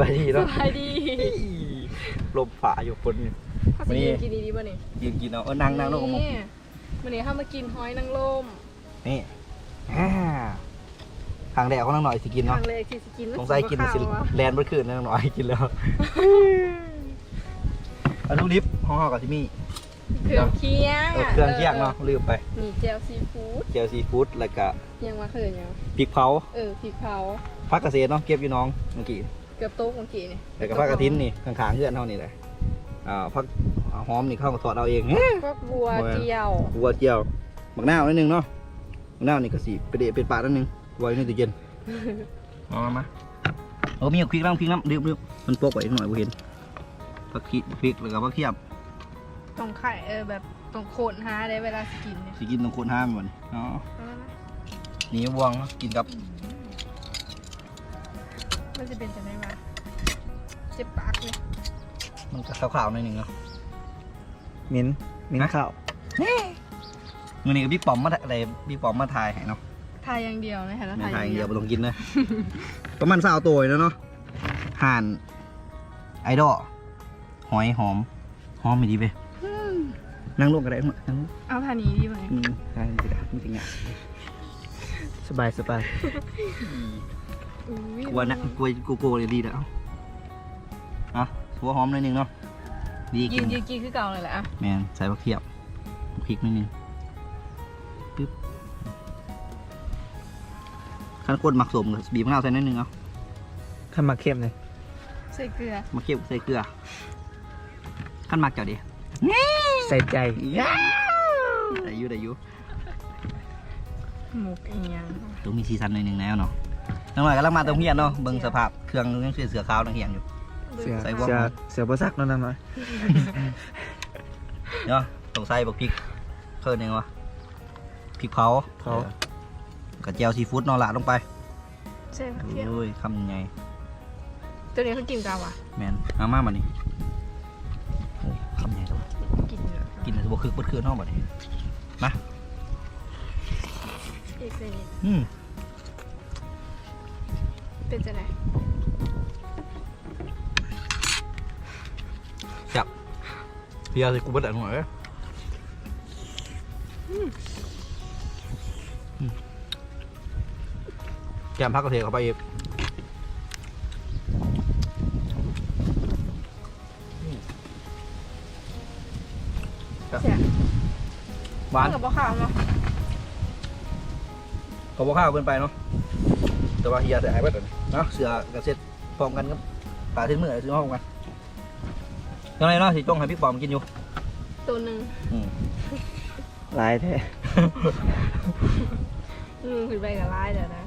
บายดีสเนาะบายดีลมฝ่าอยู่คนนี่ เขาสิกินกินดีๆป่ะนี่ยืนกินเอาเออนั่งนั่งลงกับหมกวันนี้เข้ามากินหอยนางรมนี่อ่าทางแดดเขานั่งหน่อยสิกินคเนาะรั้งแรกที่สิกินสงสัยกินข้าวสิวะแลนด์เมื่อคืนนั่งหน่อยกินแล้วอันทุลิฟห้องเฮากับที่มี่เครื่องเคียงเออเครื่องเคียงเนาะลืมไปมีเจลซีฟู้ดเจลซีฟู้ดแล้วก็ยังมาเคยยังพริกเผาเออพริกเผา ผักกระเษตรเนาะเก็บอยู่น้องเมื่อกี้ เกือบโต๊ะเมื่อกี้นี่แล้วก็ผักกระทินนี่ข้างๆเพื่อนเท่านี่แหละอ่าผักหอมนี่เข้ากับทอดเอาเองก็บัวเจียวบัวเจียวหมักหน้าวนิดนึงเนาะหมักหน้าวนี่ก็สีเป็นเดะเป็นปลานิดนึงไว้ในตู้เย็นมามามาโอ้มีพริกน้ำพริกน้ำเรียบเรียบมันโปกไว้หน่อยบ่เห็นผักขี้พริกแล้วก็ผักเทียมต้องไข่เออแบบต้องโขนหาได้เวลาสกินเนี่ยสิกินตรงโคนห้ามมันเนาะเอามานี่บวงเนาะกินกับ มันจะเป็นจะได้ไหมเจ็บปากเลยมันก็ขาวๆหน่อยหนึงเนาะมิ้นมิ้นฮะข้าวมื้อนี้ก็พี่ป๋อมมาอะไรพี่ป๋อมมาถ่ายให้เนาะทายอย่างเดียวนะคะแล้วไม่ทายถ่ายอย่างอเดียย่าวงบ่เดียวลงกินเลยประมาณ20ตัวแล้วเนาะห่านไอดอลหอยหอมหอมไม่ดีไปอืมนั่งลงก็ได้นั่งลงเอาทานี้ดีไหมอืมใช่จริงๆจริงๆอะสบายสบายอุ้ย กลัวนะกลัวกูโก้เลยดีแล้วอะหัวหอมหน่อยหนึงเนาะดียืกินนยืนกินคือเก่าเลยแหละอะแมนใส่ผักเทียบพริกหนิดนึงปึ๊บขั้นกดหมักสมกับบีบมะนาวใส่นิดนึงเอาข้าวมาเข้มเลยใส่เกลือมาเคี่ยวใส่เกลือขั้นหมักเจ้าดิใส่ใจได้อยูได้อยูหมกอีหยังต้องมีซีซันหน่อยหนึงแล้วเนาะ น้องหน่อยกำลังมาตรงเฮียนเนาะเบิ่งสภาพเครื่องยังเสือเสือขาวนังเฮียนอยู่ เสือใส่พวก เสือเสือโบซักนั่นน่ะหน่อยเนาะต้องใส่บักพริกเพิ่นยังวะพริกเผาเขากับเจียวซีฟู้ดเนาะละลงไปใช่ผักเทียมโอ้ยคำใหญ่ตัวนี้เขากินกันวะแมนเอามามานี่โอ้ยคำใหญ่ตัวกินเยอะกินแล้วสิบ่คือบ่คือเนาะบัดนี้มาอีกนิดอืม เป็นจะไหนจับเพียสิกูบ่ได้หน่อยเอ้ยอืมแกมพักกระเทียมเข้าไปอีกเสียหวานกับบ่ขาวเนาะก็บ่ข้าวเกินไปเนาะแต่ว่าเฮียใส่ให้เบิดอันนี้ เนาะเสือกับเซ็ตพร้อมกันครับปลาเส้นมือซื้อมาพร้อมกันยังไงเนาะสิจ้องให้พี่ปอมกินอยู่ตัวหนึ่งอืมลายแท้อืมคือใบกับลายเดี๋ยวนะ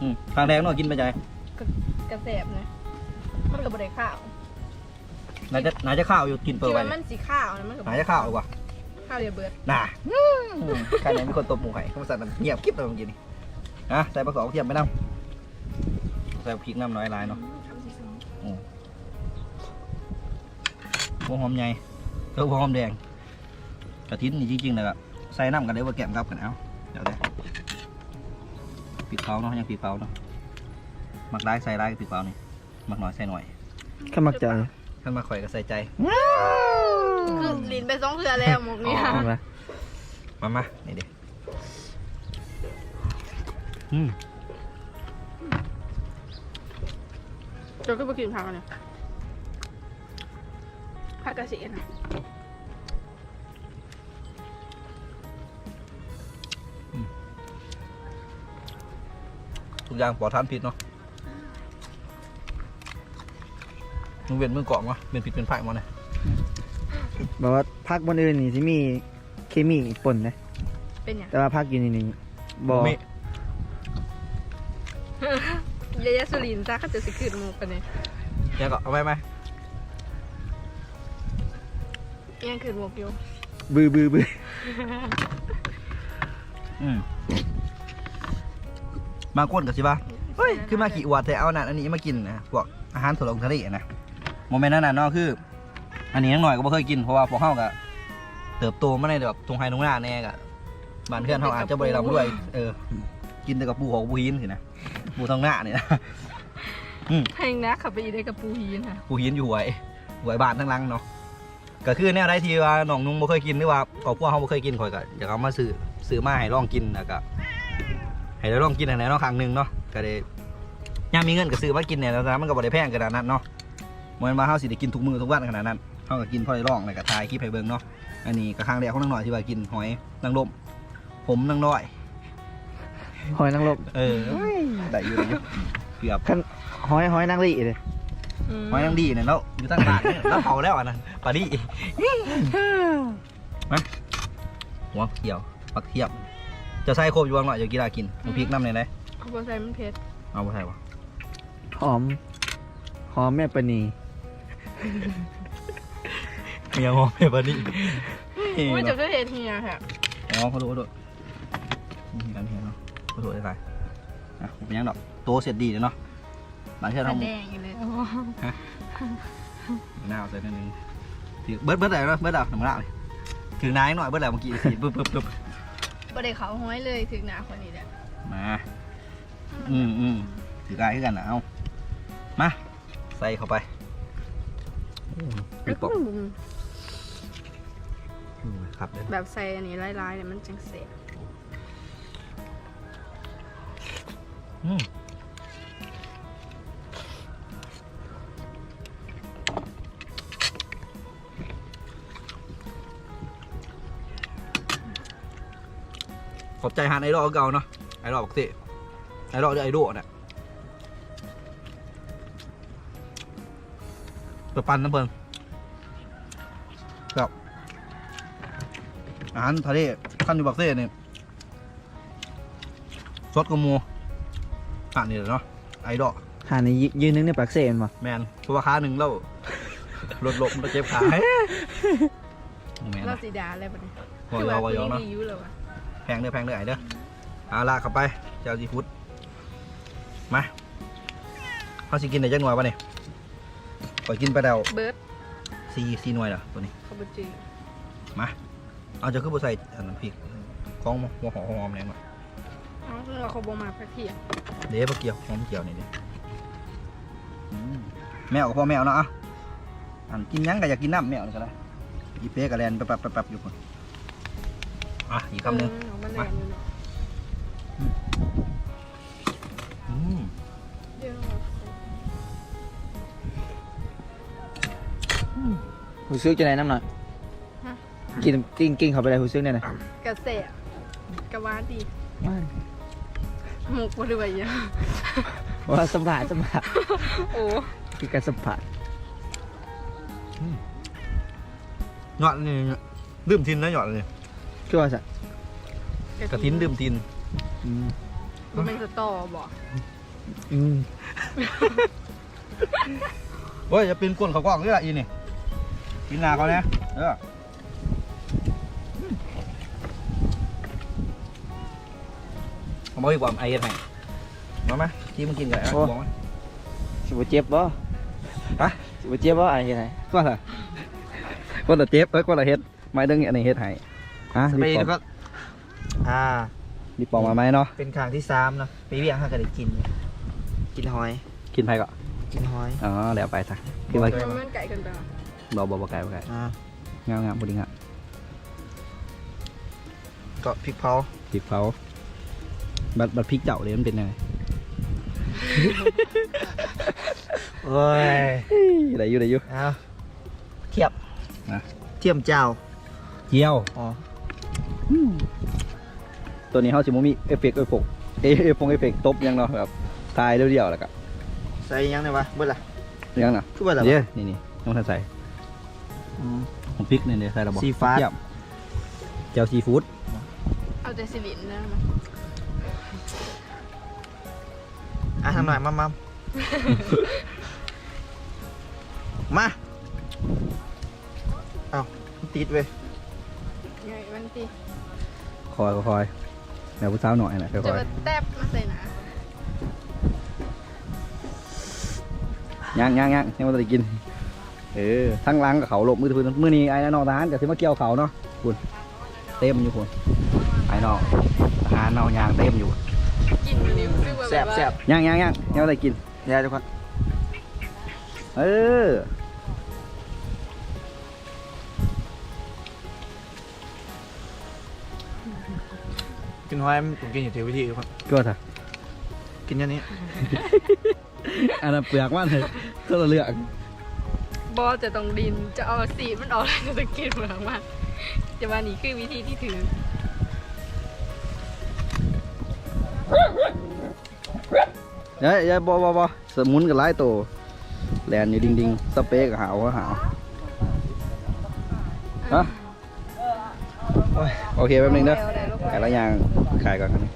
อืมทางแดงเนาะกินไปใจกระแสบนะมันกับบ่ได้ข้าวน่าจะน่าจะข้าวอยู่กินเปิที่ดไปว่ามันสีข้าวนะมันกับน่าจะข้าวดีกว่าข้าวเดียวเบิดน่าใครไหนมีคนตบหมูไข่เขามาสั่นมันเงียบกิ๊บเลยเมื่อกี้นี่นะใส่ปลาสองเทียมไปน้ำ ใส่พริกน้ำน้อยหลายเนาะหัวหอมใหญ่เออหัวหอมแดงกระทิ้นนี่จริงๆเลยอะใส่น้ำกันเดี๋ยวว่าแกมกับกันเอาเดี๋ยวเดี๋ยวพริกเผาเนาะยังพริกเผาเนาะมักได้ใส่ได้พริกเผานี่มักน้อยใส่หน่อยข้าวมักใจถ้ามาข่อยก็ใส่ใจคือลิ้นไปสองเทือแล้วหมกนี่เอามามามานี่ดิอืม จะก็ไปกินผักกันเนี่ยผักกระเสียนะทุกอย่างปลอดทานพิษเนาะมึงเวียนมึงเกาะมั้เป็นพิษเป็นไผ่มาเนี่ยบอกว่าพักบนอื่นนี่ที่มีเคมีปนนะเป็นอย่างแต่ว่าพักอยู่นี่นี่บอมี ยายาสุรินทร์จ้าก็จะสิคืนหมกกันเนี่ยเนี่ยก็เอาไปไหมยังคืนหมกอยู่บือบือบืออืมบางคนก็สิว่าเฮ้ยคือมาขี่อวดแต่เอานั่นอันนี้มากินนะพวกอาหารถั่วลงทะเลนะโมเมนต์นั้นน่ะเนาะคือ อันนี้ยังหน่อยก็บ่เคยกินเพราะว่าพวกเฮาก็เติบโตมาในแบบตรงไฮตรงหน้าแน่ก็บ้านเพื่อนเฮาอาจจะบ่ได้ร่ำรวย เออ กินแต่กับปูของปูหินสินะปูทางหน้านี่นะอืมเพลงนะขับไปอีได้กับปูฮีนค่ะกูหินอยู่หวยหวยบ้านทั้งหลังเนาะก็คือแนวใดที่ว่าน้องนุ่งบ่เคยกินหรือว่าครอบครัวเขาบ่เคยกินข่อยก็อยากเอามาซื้อซื้อมาให้ลองกินแล้วก็ให้ได้ลองกินอันไหนเนาะครั้งหนึงเนาะก็ได้ยามมีเงินก็ซื้อมากินเนี่ยแล้วนะมันก็บ่ได้แพงขนาดนั้นเนาะบ่แม่นว่าเฮาสิได้กินทุกมื้อทุกวันขนาดนั้นเฮาก็กินพอได้ลองแล้วก็ถ่ายคลิปให้เบิ่งเนาะอันนี้ก็ครั้งแรกของนางน้อยที่ว่ากินหอยนางรมผมนางน้อย หอยนางรมเออได้อยู่ได้อยู่เกือบคันหอยหอยนางรีเลยหอยนางดีเนี่ยแล้วอยู่ตั้งบ้านเนี่ยแล้วเผาแล้วอะนะปลาดีมาหัวเขียวปักเทียบ จะใส่โคบอยู่บ้างหน่อยจะกีฬากินน้ำพริกน้ำในไหนเขาบอกใส่มันเผ็ดเอาไปใส่วะหอม หอมแม่ปณีเมียงอเปปานี่อุ้ยจะก็เห็ดเฮียค่ะอ๋อเขาดูเขาดูนี่กันเฮียเนาะ เขาดูได้ไรอะเป็นยังดอกโตเสร็จดีเลยเนาะหลังจากแดเรางอยู่เลยหน้าเอาใส่นิดนึงถือเบิร์ดเบิร์ดอะไรเนาะเบิร์ดเอาหนึ่งมะนาวเลยถือนายหน่อยเบิร์ดอะไรเมื่อกี้สีปึ๊บปึ๊บปึ๊บประเดี๋ยวเขาห้อยเลยถึงหนาคนนี้แหละมาอืมอืมถือกายขึ้นกันนะเอามาใส่เข้าไปอืมปิดปอกอืมครับเดี๋ยวแบบใส่อันนี้ลายๆเนี่ยมันจังเสีย ขอบใจฮานไอรอเก่าเนาะไอรอลปกติไอรอลเรือไอโดเนี่ยไปปั่นน้ำเบิ่งครับอาหารทะเลขั้นอยู่บักเซ่เนี่ยสดกว่าหมูอ่านนี่แหละเนาะไอดอลหาในยยืนนึงในปากเซนมาแมนเพราะว่าขาหนึ่งแล้วลดลงแล้วเจ็บขาแมนเรานะสีดาอะไรปะเนี่ยวอยอวอยอเนาะดีอยู่เลยวะแพงเด้อแพงเด้อไอ้เด้อเอาละเข้าไป เจ้าซีฟู้ดมาเขาสิกินได้จังหน่วยปะเนี่ยก่อยกินไปแล้วเบิร์ดสี่สี่หน่วยเหรอตัวนี้เขาบจีมา เอาจะขึ้นบใส่อันน้ำพริกของหัวหอมหอมแรงมาอ๋อคือเราเขาบมาพักเที่ยง เดี๋ยวเกี่ยวหอมเกี่ยวนี่ดิอืมแมวกับพ่อแมวเนาะอะอันกินหยังก็อยากกินน้ำแมวนี่ก็ได้อีเป๊กกระแลนแป๊บๆแป๊บๆอยู่คนอะอีกคำหนึ่งเออมันแรงอยู่เนาะอืมเดี๋ยวหูซึกจะไหนน้ำหน่อยกินกิ้งกิ้งเขาไปเลยหูซึกเนี่ยนะกระเสะกระวาดีว่าน หมูกบริวารเยอะว่าสัมผัสสัมผัสโอ้คือการสัมผัสหยอดนี่ดื่มทินนะหยอดนี่คือว่าสัตว์กระทินดื่มทินอืมมันเป็นสตอบอกอืมเฮ้ยจะปีนก้นเขากล้องนี่แหละอีนี่ปีนหนาเขาเนี่ยเออ ผมบอกอีกว่าไอ้เฮ็ดให้มาไหมที่มึงกินกันเอาบอกไหมสิบเจ็บบ่ฮะ สิบเจ็บบ่อะไรยังไงว่าอะไรคนละเจ็บเอ้ยคนละเฮ็ดไม่ดึงอันนี้เฮ็ดให้อะสรีเปบนปอกก็อ่า รีบปอกมาไหมเนาะเป็นครั้งที่สามเนาะไปเวียงห้าก็ได้กิน กินหอย กินไปก็กินหอย อ๋อแล้วไปซะคือว่ามันมันไก่กันไปวะบ่บ่บ่ไกลบ่ไกลอ่า งามงามบุดีงามก็พริกเผาพริกเผา บัดบัดพริกเจ้าเลยมันเป็นยังไงโอ้ยได้อยู่ได้อยู่เอาเทียบนะเทียมเจ้าเจียวอ๋อตัวนี้เขาสิมมีเอฟเฟกต์เอฟเฟกต์เอเอฟเฟกต์เอฟเฟกต์ตบยังเนาะแบบตายเดียวๆแล้วก็ใส่ยังไงวะเบิดละยังน่ะคือเบิดละเดี๋ยวนี่นี่ต้องทันใส่อืมผมพริกนี่เนี่ยใส่ระบบซีฟ้าเจียวเจียวซีฟู้ดเอาแต่สิลินนะมัน อะทำหน่อยมัมมัมมาเอาติดเว้ยไงมันตีคอยคอยแนวผู้สาวหน่อยนะคจะอยมาแตบมาใส่หนาย่างย่างย่างยังไม่ได้กิน เออ ทั้งหล้างกับเขาหลบมือถือมือนี้ไอ้นอกทหารกับที่มาเกี่ยวเขาเนาะคุณเต็มอยู่คุณไอ้นอกทหารเนอกยางเต็มอยู่ แสแบบบว่าแสบย่างย่างย่างยังไม่ได้กินเดี๋ยวทุกคนเออกินหอยมันผมกินอยู่ที่วิธีครับก็ถ่ะกินอย่างนี้ อันนั้นเปลือกมันเลยก็ละเลือกบอจะต้องดินจะเอาสีดมันออกแล้วจะกินเหมือนมันจะว่านี่คือวิธีที่ถือ เย้ยย้ยบอบอบอสมุนกับไล่โตแลนอยู่ดิงดิงสเปกหาวหาวฮะโอเคแป๊บนึงเด้อขายละอย่างขายก่อนครับนี่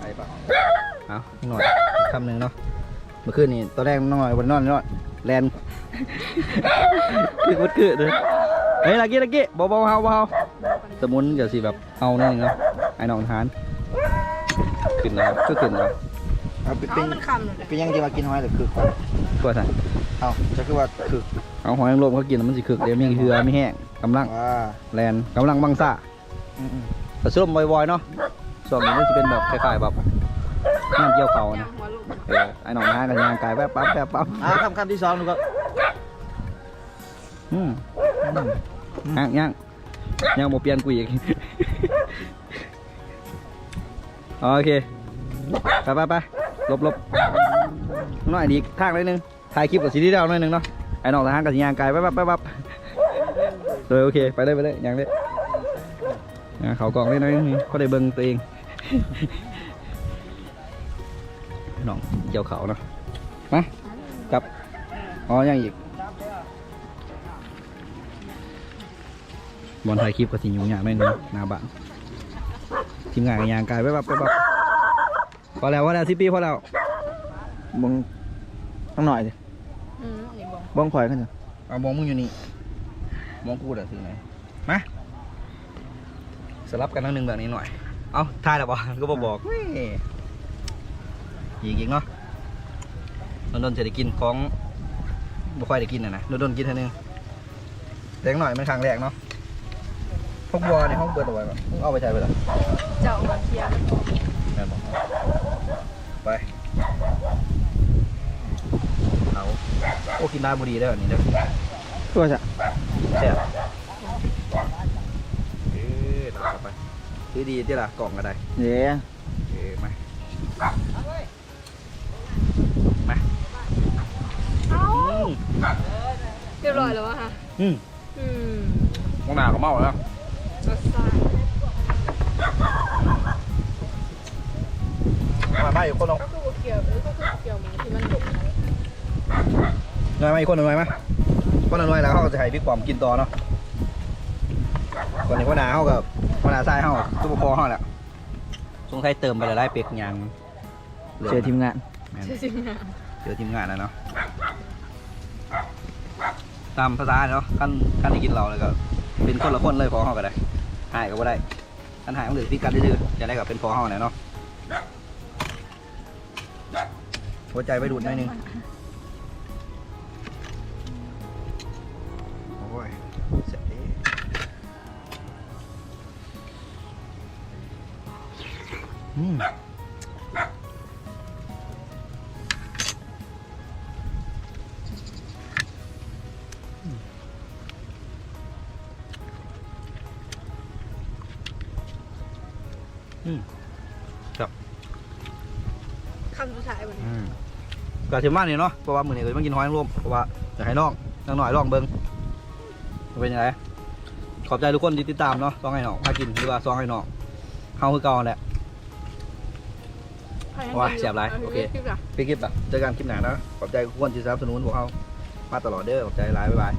ไปเปล่าเอาหน่อยคำหนึ่งเนาะเมื่อคืนนี่ตอนแรกน้องหน่อยวันนอนนอนแลนคือวัดคือเลยเฮ้ยลักกี้ลักกี้เบาเบาเฮาเบาสมุนเดี๋ยวสิแบบเอาหน่อยหนึงเนาะไอ้น้องทานขึ้นแล้วก็ขึ้นแล้ว เอาเป็นเอามันคำเลยเป็นยังจะมากินหอยหรือคือก่อนก็ใส่เอาจะคือว่าคือเอาหอยนางรมเขากินแล้วมันสิคึกเดี๋ยวมีเหือมีแห้งกำลังว่า แลนกำลังบังซ่าอืมแต่ส้มบ่อยๆเนาะส่วนนี้มันจะเป็นแบบคล้ายๆแบบน้ำเกี่ยวเขายันะงหัวลูกเออไอ้น้องทานกันยางกายแป๊บปั๊บแป๊บปั๊บๆอ่าคำคำที่สองดูก็อืมย่างย่างย่างโมเปลี่ยนกูอีก โอเค ไปไปไป ลบลบน่อยดีทางเลยนึงถ่ายคลิปกับซีรีส์ดาวหน่อยนึงเนาะไอ้น้องทหารกับสียางไกลไปปั๊บไปปั๊บเลยโอเคไปเลยไปเลยอย่างเลยอ่าเขากองเลยหน่อยนึงเขาได้เบิ่งตัวเองน้องเกี่ยวเขาเนาะมาจับอ๋อยังอีกบอลไทยคลิปกับสิยุ่งยากหน่อยนึงหน้าบ้านทีมงานกับยางกายไปปั๊บไปปั๊บ พอแล้วพอแล้วสิปีพอแล้วบงต้องหน่อยดิอืมนี่บอกบงข่อยกันเถอะเอามองมึงอยู่นี่มองกูเดี๋ยวถึงไหนมาสลับกันนิดนึงแบบนี้หน่อย เอาทายแล้วบอก็บอบอกเว้ยอีกอีกเนาะโดนๆจะได้กินของบ่ค่อยได้กินนะนะโดนๆกินเท่านึงแรงหน่อยมันครั้งแรกเนาะพวกบัวในห้องเปิดเอาไว้ก่อนมึงเอาไปใช้ไปแล้วเจ้ามาเคลียร์แม่นบอกไปเอา โอ้กินได้บุรีได้แบบนี้เด้อตัวจะแซ่บเออเดี๋ยวเอาไปดีดีที่ละกล่องก็ได้เดี๋ยวเออมามาเอ้าอืมเรียบร้อยแล้ววะฮะอืมอืมมองหนาก็เมาแล้วรสชาติมาไม่อีกคนลงก็คือเกี่ยวเออก็คือเกี่ยวหมูที่มันดุนะ หน่อยมาอีกคนหน่อยไหมคนละหน่อยแล้วเขาก็จะให้พี่ปอมกินต่อเนาะก่อนนี้คนหนาเขากับคนหนาทรายเขาตู้ปอเขาแหละสงสัยเติมไปหลายๆเป็กยางเจอทีมงานแม่นใช่จริงอะเจอทีมงานแล้วเนาะตามภาษาเนาะขั้นขั้นที่กินเราเลยก็เป็นคนละคนเลยพอเฮาก็ได้หายก็บ่ได้ขั้นหายมันเหลือพี่กันดื้อๆจะได้กับเป็นพอเฮาเนี่ยเนาะหัวใจไปดูดหน่อยหนึง คำสุดท้ายวันนี้อืมก็ถือว่านี่เนาะเพราะว่ามื้อนี้ก็มากินหอยนางรมเพราะว่าอยากให้น้องน้องหน่อยลองเบิ่งว่าเป็นยังไงขอบใจทุกคนที่ติดตามเนาะซองให้น้องมากินหรือว่าซองให้น้องเฮาคือเก่าแหละว้ายเสียบหลายโอเคคลิปละพี่คลิปอะเจอกันคลิปหน้านะขอบใจทุกคนที่สนับสนุนพวกเรามาตลอดเด้อขอบใจหลายบ๊ายบาย